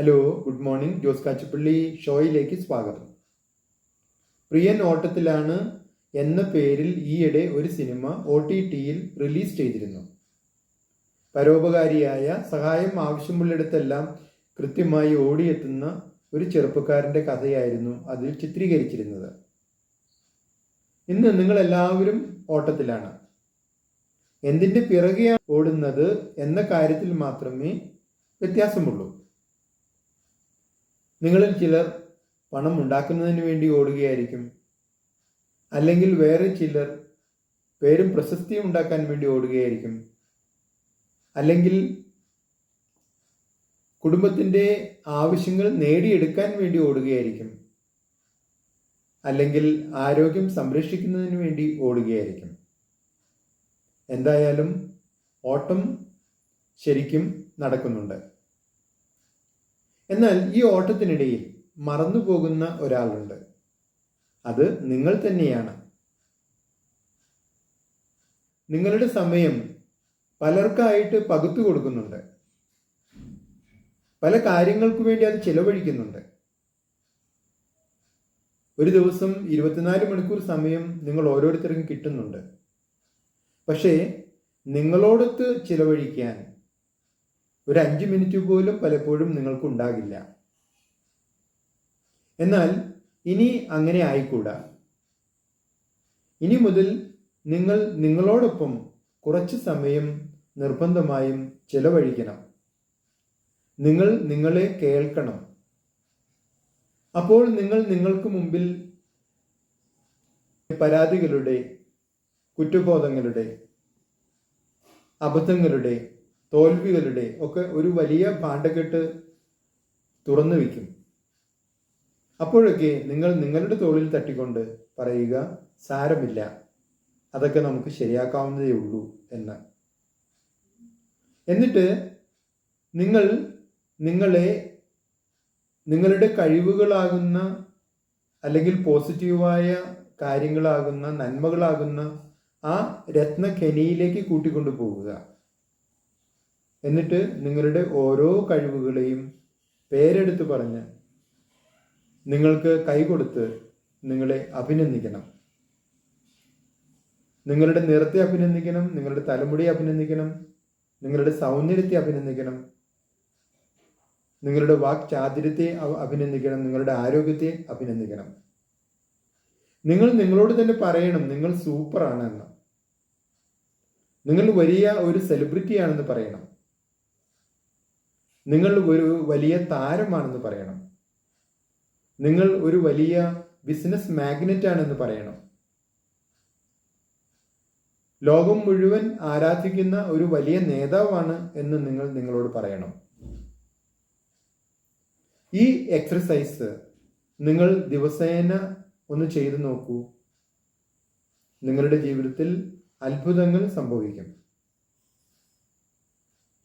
Hello good morning Jose Kachappally ഷോയിലേക്ക് സ്വാഗതം. പ്രിയൻ ഓട്ടത്തിലാണ് എന്ന പേരിൽ ഈയിടെ ഒരു സിനിമ ഒ ടി ടിയിൽ റിലീസ് ചെയ്തിരുന്നു. പരോപകാരിയായ സഹായം ആവശ്യമുള്ളിടത്തെല്ലാം കൃത്യമായി ഓടിയെത്തുന്ന ഒരു ചെറുപ്പക്കാരന്റെ കഥയായിരുന്നു അതിൽ ചിത്രീകരിച്ചിരുന്നത്. ഇന്ന് നിങ്ങൾ എല്ലാവരും ഓട്ടത്തിലാണ്. എന്തിന്റെ പിറകെയാണ് ഓടുന്നത് എന്ന കാര്യത്തിൽ മാത്രമേ വ്യത്യാസമുള്ളൂ. നിങ്ങളിൽ ചിലർ പണം ഉണ്ടാക്കുന്നതിന് വേണ്ടി ഓടുകയായിരിക്കും. അല്ലെങ്കിൽ വേറെ ചിലർ പേരും പ്രശസ്തിയും ഉണ്ടാക്കാൻ വേണ്ടി ഓടുകയായിരിക്കും. അല്ലെങ്കിൽ കുടുംബത്തിന്റെ ആവശ്യങ്ങൾ നേടിയെടുക്കാൻ വേണ്ടി ഓടുകയായിരിക്കും. അല്ലെങ്കിൽ ആരോഗ്യം സംരക്ഷിക്കുന്നതിന് വേണ്ടി ഓടുകയായിരിക്കും. എന്തായാലും ഓട്ടം ശരിക്കും നടക്കുന്നുണ്ട്. എന്നാൽ ഈ ഓട്ടത്തിനിടയിൽ മറന്നു പോകുന്ന ഒരാളുണ്ട്. അത് നിങ്ങൾ തന്നെയാണ്. നിങ്ങളുടെ സമയം പലർക്കായിട്ട് പകുത്തു കൊടുക്കുന്നുണ്ട്. പല കാര്യങ്ങൾക്കു വേണ്ടി അത് ചിലവഴിക്കുന്നുണ്ട്. ഒരു ദിവസം ഇരുപത്തിനാല് മണിക്കൂർ സമയം നിങ്ങൾ ഓരോരുത്തർക്കും കിട്ടുന്നുണ്ട്. പക്ഷേ നിങ്ങളോടൊത്ത് ചിലവഴിക്കാൻ ഒരു അഞ്ച് മിനിറ്റ് പോലും പലപ്പോഴും നിങ്ങൾക്ക് ഉണ്ടാകില്ല എന്നാൽ ഇനി അങ്ങനെ ആയിക്കൂടാ. ഇനി മുതൽ നിങ്ങൾ നിങ്ങളോടൊപ്പം കുറച്ച് സമയം നിർബന്ധമായും ചെലവഴിക്കണം. നിങ്ങൾ നിങ്ങളെ കേൾക്കണം. അപ്പോൾ നിങ്ങൾ നിങ്ങൾക്ക് മുമ്പിൽ പരാതികളുടെ കുറ്റബോധങ്ങളുടെ അബദ്ധങ്ങളുടെ തോൽവികളുടെ ഒക്കെ ഒരു വലിയ ഭാണ്ഡക്കെട്ട് തുറന്നു വയ്ക്കും അപ്പോഴൊക്കെ നിങ്ങൾ നിങ്ങളുടെ തോളിൽ തട്ടിക്കൊണ്ട് പറയുക സാരമില്ല അതൊക്കെ നമുക്ക് ശരിയാക്കാവുന്നതേ ഉള്ളൂ എന്ന്. എന്നിട്ട് നിങ്ങൾ നിങ്ങളെ നിങ്ങളുടെ കഴിവുകളാകുന്ന അല്ലെങ്കിൽ പോസിറ്റീവായ കാര്യങ്ങളാകുന്ന നന്മകളാകുന്ന ആ രത്നഖനിയിലേക്ക് കൂട്ടിക്കൊണ്ടു പോവുക. എന്നിട്ട് നിങ്ങളുടെ ഓരോ കഴിവുകളെയും പേരെടുത്ത് പറഞ്ഞ് നിങ്ങൾക്ക് കൈകൊടുത്ത് നിങ്ങളെ അഭിനന്ദിക്കണം. നിങ്ങളുടെ നിറത്തെ അഭിനന്ദിക്കണം നിങ്ങളുടെ തലമുടി അഭിനന്ദിക്കണം നിങ്ങളുടെ സൗന്ദര്യത്തെ അഭിനന്ദിക്കണം നിങ്ങളുടെ വാക് ചാതുര്യത്തെ അഭിനന്ദിക്കണം നിങ്ങളുടെ ആരോഗ്യത്തെ അഭിനന്ദിക്കണം. നിങ്ങൾ നിങ്ങളോട് തന്നെ പറയണം നിങ്ങൾ സൂപ്പറാണ് എന്ന് നിങ്ങൾ വലിയ ഒരു സെലിബ്രിറ്റിയാണെന്ന് പറയണം. നിങ്ങൾ ഒരു വലിയ താരമാണെന്ന് പറയണം. നിങ്ങൾ ഒരു വലിയ ബിസിനസ് മാഗ്നറ്റ് ആണെന്ന് പറയണം. ലോകം മുഴുവൻ ആരാധിക്കുന്ന ഒരു വലിയ നേതാവാണ് എന്ന് നിങ്ങൾ നിങ്ങളോട് പറയണം. ഈ എക്സർസൈസ് നിങ്ങൾ ദിവസേന ഒന്ന് ചെയ്തു നോക്കൂ. നിങ്ങളുടെ ജീവിതത്തിൽ അത്ഭുതങ്ങൾ സംഭവിക്കും.